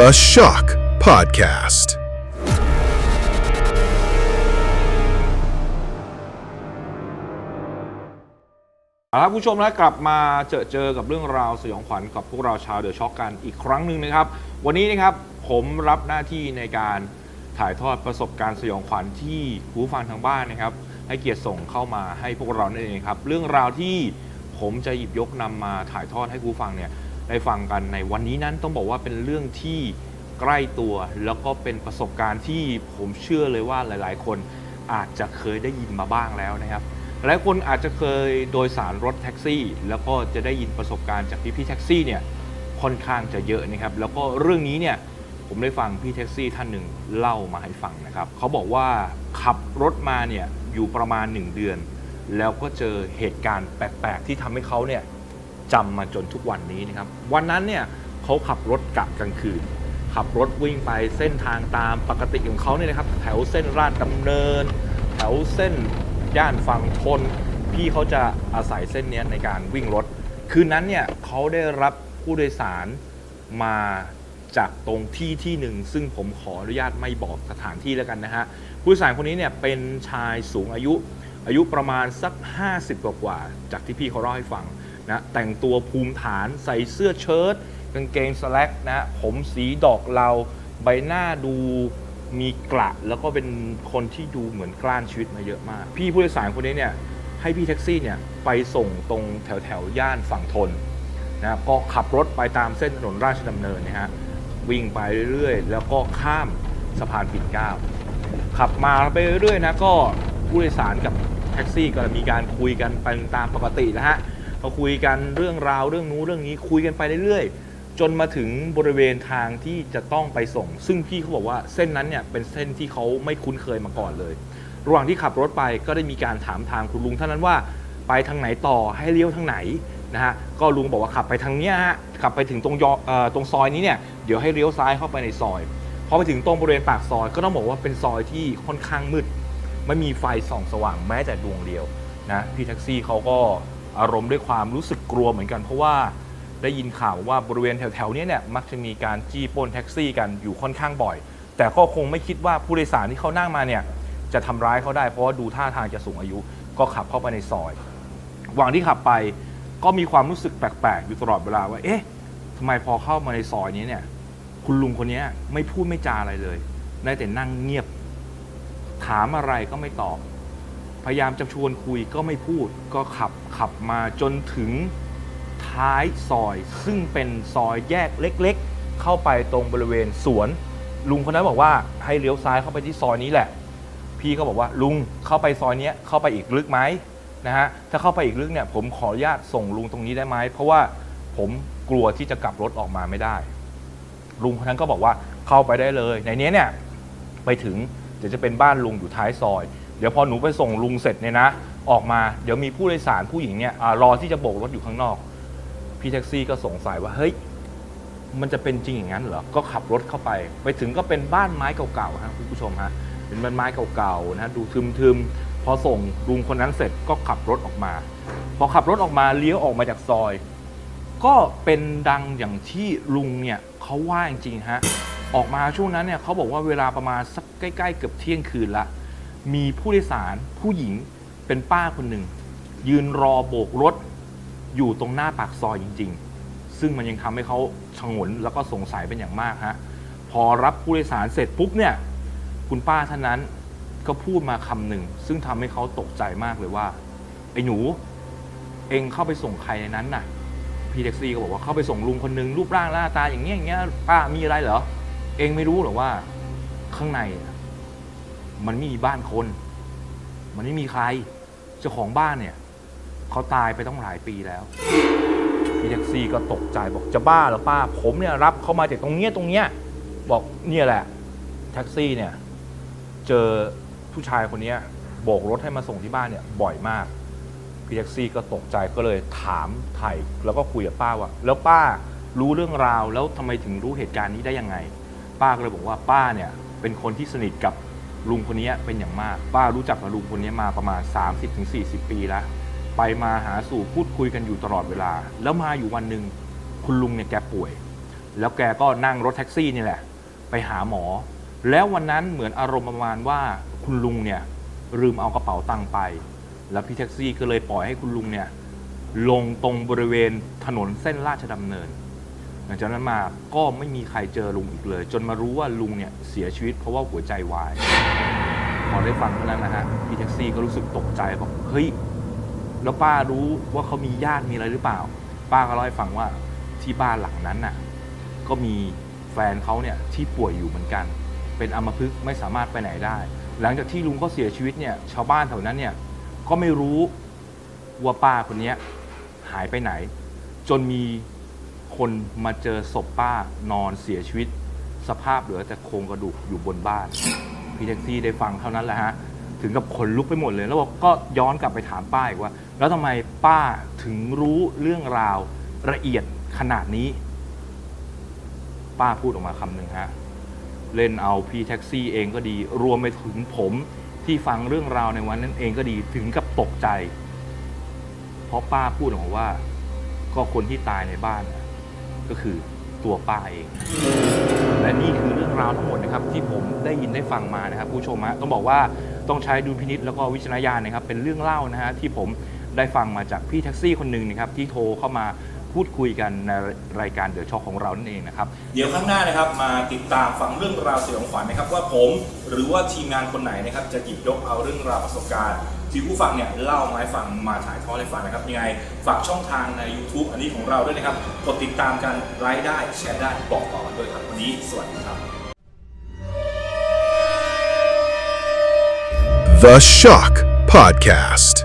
The Shock Podcast. เอาละครับผู้ชมนะกลับมาเจอเจอกับเรื่องราวสยองขวัญกับพวกเราชาวเดอะช็อกกันอีกครั้งหนึ่งนะครับ วันนี้นะครับผมรับหน้าที่ในการถ่ายทอดประสบการณ์สยองขวัญที่คุณผู้ฟังทางบ้านนะครับ ให้เกียรติส่งเข้ามาให้พวกเรานั่นเองครับ เรื่องราวที่ผมจะหยิบยกนำมาถ่ายทอดให้คุณผู้ฟังเนี่ย ได้ฟังกันในวันนี้นั้นต้องบอกว่าเป็นเรื่องที่ใกล้ตัว แล้วก็เป็นประสบการณ์ที่ผมเชื่อเลยว่าหลายๆ คนอาจจะเคยได้ยินมาบ้างแล้วนะครับหลายคนอาจจะเคยโดยสารรถแท็กซี่ แล้วก็จะได้ยินประสบการณ์จากพี่พี่แท็กซี่เนี่ยค่อนข้างจะเยอะนะครับ แล้วก็เรื่องนี้เนี่ยผมได้ฟังพี่แท็กซี่ท่านหนึ่งเล่ามาให้ฟังนะครับเขาบอกว่าขับรถมาเนี่ยอยู่ประมาณ 1 เดือน แล้วก็เจอเหตุการณ์แปลกๆที่ทำให้เขาเนี่ย จำมาจนทุกวันนี้นะครับ วันนั้นเนี่ยเขาขับรถกะกลางคืน ขับรถวิ่งไปเส้นทางตามปกติของเขาเนี่ยนะครับ แถวเส้นราชดำเนิน แถวเส้นย่านฝั่งทน พี่เขาจะอาศัยเส้นนี้ในการวิ่งรถ คืนนั้นเนี่ยเขาได้รับผู้โดยสารมาจากตรงที่ที่หนึ่ง ซึ่งผมขออนุญาตไม่บอกสถานที่แล้วกันนะฮะผู้โดยสารคนนี้เนี่ยเป็นชายสูงอายุอายุประมาณสัก 50 กว่ากว่าจากที่พี่เขาเล่าให้ฟัง นะแต่งตัวภูมิฐานใส่เสื้อเชิ้ตกางเกงสแล็กนะผมสีดอกเหลาใบหน้าดูมีกระแล้วก็เป็นคนที่ดูเหมือนกล้านชีวิตมาเยอะมาก พี่ผู้โดยสารคนนี้เนี่ยให้พี่แท็กซี่เนี่ยไปส่งตรงแถวแถวย่านฝั่งทนนะก็ขับรถไปตามเส้นถนนราชดำเนินนะฮะวิ่งไปเรื่อยๆ แล้วก็ข้ามสะพานปิ่นเกล้าขับมาไปเรื่อยๆนะก็ผู้โดยสารกับแท็กซี่ก็มีการคุยกันไปตามปกตินะฮะ ก็คุยกันเรื่องราวเรื่องนู้นเรื่องนี้คุยกันไปเรื่อยๆ จนมาถึงบริเวณทางที่จะต้องไปส่ง ซึ่งพี่เขาบอกว่าเส้นนั้นเนี่ยเป็นเส้นที่เขาไม่คุ้นเคยมาก่อนเลย ระหว่างที่ขับรถไปก็ได้มีการถามทางคุณลุงท่านนั้นว่าไปทางไหนต่อให้เลี้ยวทางไหนนะฮะก็ลุงบอกว่าขับไปทางเนี้ยฮะขับไปถึงตรงยอเออตรงซอยนี้เนี่ยเดี๋ยวให้เลี้ยวซ้ายเข้าไปในซอยพอไปถึงตรงบริเวณปากซอยก็ต้องบอกว่าเป็นซอยที่ค่อนข้างมืดไม่มีไฟส่องสว่างแม้แต่ดวงเดียวนะพี่แท็กซี่เขาก็ อารมณ์ด้วยความรู้สึกกลัวเหมือนกัน เพราะว่าได้ยินข่าวว่าบริเวณแถวๆนี้เนี่ยมักจะมีการจี้ปล้นแท็กซี่กันอยู่ค่อนข้างบ่อย แต่ก็คงไม่คิดว่าผู้โดยสารที่เขานั่งมาเนี่ยจะทำร้ายเขาได้เพราะว่าดูท่าทางจะสูงอายุ ก็ขับเข้าไปในซอยหว่างที่ขับไปก็มีความรู้สึกแปลกๆ อยู่ตลอดเวลาว่า เอ๊ะทำไมพอเข้ามาในซอยนี้เนี่ย คุณลุงคนนี้ไม่พูดไม่จาอะไรเลย ได้แต่นั่งเงียบ ถามอะไรก็ไม่ตอบ พยายามจะชวนคุยก็ไม่พูด ก็ขับขับมาจนถึงท้ายซอย ซึ่งเป็นซอยแยกเล็กๆ เข้าไปตรงบริเวณสวน ลุงคนนั้นบอกว่าให้เลี้ยวซ้ายเข้าไปที่ซอยนี้แหละ พี่ก็บอกว่าลุงเข้าไปซอยนี้เข้าไปอีกลึกไหมนะฮะถ้าเข้าไปอีกลึกเนี่ยผมขออนุญาตส่งลุงตรงนี้ได้ไหมเพราะว่าผมกลัวที่จะกลับรถออกมาไม่ได้ ลุงคนนั้นก็บอกว่าเข้าไปได้เลย ในนี้เนี่ยไปถึงเดี๋ยวจะเป็นบ้านลุงอยู่ท้ายซอย เดี๋ยวพอหนูไปส่งลุงเสร็จเนี่ยนะ ออกมาเดี๋ยวมีผู้โดยสารผู้หญิงเนี่ยอารอที่จะโบกรถอยู่ข้างนอก พี่แท็กซี่ก็สงสัยว่าเฮ้ย มันจะเป็นจริงอย่างนั้นเหรอ ก็ขับรถเข้าไป ไปถึงก็เป็นบ้านไม้เก่าๆฮะคุณผู้ชมฮะ เป็นบ้านไม้เก่าๆนะดูทึมๆ พอส่งลุงคนนั้นเสร็จก็ขับรถออกมา พอขับรถออกมาเลี้ยวออกมาจากซอย ก็เป็นดังอย่างที่ลุงเนี่ยเขาว่าจริงๆฮะ ออกมาช่วงนั้นเนี่ยเขาบอกว่าเวลาประมาณสักใกล้ๆเกือบเที่ยงคืนละ มีผู้โดยสารผู้หญิงเป็นป้าคนหนึ่ง ยืนรอโบกรถอยู่ตรงหน้าปากซอยจริง ๆ ซึ่งมันยังทำให้เขาชงนแล้วก็สงสัยเป็นอย่างมากฮะพอรับผู้โดยสารเสร็จปุ๊บเนี่ย คุณป้าท่านนั้นก็พูดมาคำหนึ่ง ซึ่งทำให้เขาตกใจมากเลยว่า ไอ้หนู เองเข้าไปส่งใครในนั้นน่ะ พี่แท็กซี่ก็บอกว่าเข้าไปส่งลุงคนหนึงรูปร่างหน้าตาอย่างเงี้ยอย่างเงี้ยป้ามีอะไรเหรอ เองไม่รู้หรอว่า ข้างใน มันไม่มีบ้านคน มันไม่มีใคร เจ้าของบ้านเนี่ยเขาตายไปต้องหลายปีแล้วพี่แท็กซี่ก็ตกใจบอกจะบ้าเหรอป้า ผมเนี่ยรับเขามาจากตรงเนี้ยตรงเนี้ยบอกเนี่ยแหละ แท็กซี่เนี่ย เจอผู้ชายคนเนี้ยโบกรถให้มาส่งที่บ้านเนี่ย บ่อยมากพี่แท็กซี่ก็ตกใจก็เลยถามไถ่แล้วก็คุยกับป้าว่า แล้วป้ารู้เรื่องราวแล้วทำไมถึงรู้เหตุการณ์นี้ได้ยังไง ป้าก็เลยบอกว่าป้าเนี่ย เป็นคนที่สนิทกับ ลุงคนนี้เป็นอย่างมาก ป้ารู้จักกับลุงคนนี้มาประมาณ 30-40 ปีแล้ว ไปมาหาสู่พูดคุยกันอยู่ตลอดเวลา แล้วมาอยู่วันหนึ่งคุณลุงเนี่ยแกป่วย แล้วแกก็นั่งรถแท็กซี่นี่แหละ ไปหาหมอ แล้ววันนั้นเหมือนอารมณ์ประมาณว่าคุณลุงเนี่ยลืมเอากระเป๋าตังค์ไป แล้วพี่แท็กซี่ก็เลยปล่อยให้คุณลุงเนี่ยลงตรงบริเวณถนนเส้นราชดำเนิน หลังจากนั้นมาก็ไม่มีใครเจอลุงอีกเลย จนมารู้ว่าลุงเนี่ยเสียชีวิตเพราะว่าหัวใจวาย พอได้ฟังเท่านั้นนะฮะพี่แท็กซี่ก็รู้สึกตกใจบอกเฮ้ยแล้วป้ารู้ว่าเขามีญาติมีอะไรหรือเปล่า ป้าก็เล่าให้ฟังว่าที่บ้านหลังนั้นน่ะ ก็มีแฟนเขาเนี่ยที่ป่วยอยู่เหมือนกัน เป็นอัมพฤกษ์ไม่สามารถไปไหนได้ หลังจากที่ลุงเขาเสียชีวิตเนี่ยชาวบ้านแถวนั้นเนี่ยก็ไม่รู้ว่าป้าคนนี้หายไปไหน จนมี คนมาเจอศพป้านอนเสียชีวิต สภาพเหลือแต่โครงกระดูกอยู่บนบ้าน พี่แท็กซี่ได้ฟังเท่านั้นแหละฮะ ถึงกับขนลุกไปหมดเลย แล้วก็ย้อนกลับไปถามป้าอีกว่า แล้วทำไมป้าถึงรู้เรื่องราวละเอียดขนาดนี้ ป้าพูดออกมาคำหนึ่งฮะ เล่นเอาพี่แท็กซี่เองก็ดี รวมไปถึงผมที่ฟังเรื่องราวในวันนั้นเองก็ดีถึงกับตกใจ เพราะป้าพูดออกมาว่า ก็คนที่ตายในบ้านนะ ก็คือตัวป้าเอง และนี่คือเรื่องราวทั้งหมดนะครับที่ผมได้ยินได้ฟังมานะครับ ผู้ชมฮะต้องบอกว่าต้องใช้ดุลพินิษแล้วก็วิจารณญาณนะครับเป็นเรื่องเล่านะฮะที่ผมได้ฟังมาจากพี่แท็กซี่คนหนึ่งนะครับที่โทรเข้ามา พูดคุยกันในรายการเดอะช็อคของเรานั่นเองนะครับ เดี๋ยวข้างหน้านะครับมาติดตามฟังเรื่องราวสยองขวัญนะครับว่าผมหรือว่าทีมงานคนไหนนะครับจะหยิบยกเอาเรื่องราวประสบการณ์ที่ผู้ฟังเนี่ยเล่ามาให้ฟังมาถ่ายทอดให้ฟังนะครับยังไงฝากช่องทางใน YouTube อันนี้ของเราด้วยนะครับกดติดตามกันไลค์ได้แชร์ได้บอกต่อกันด้วยครับวันนี้สวัสดีครับ The Shock Podcast.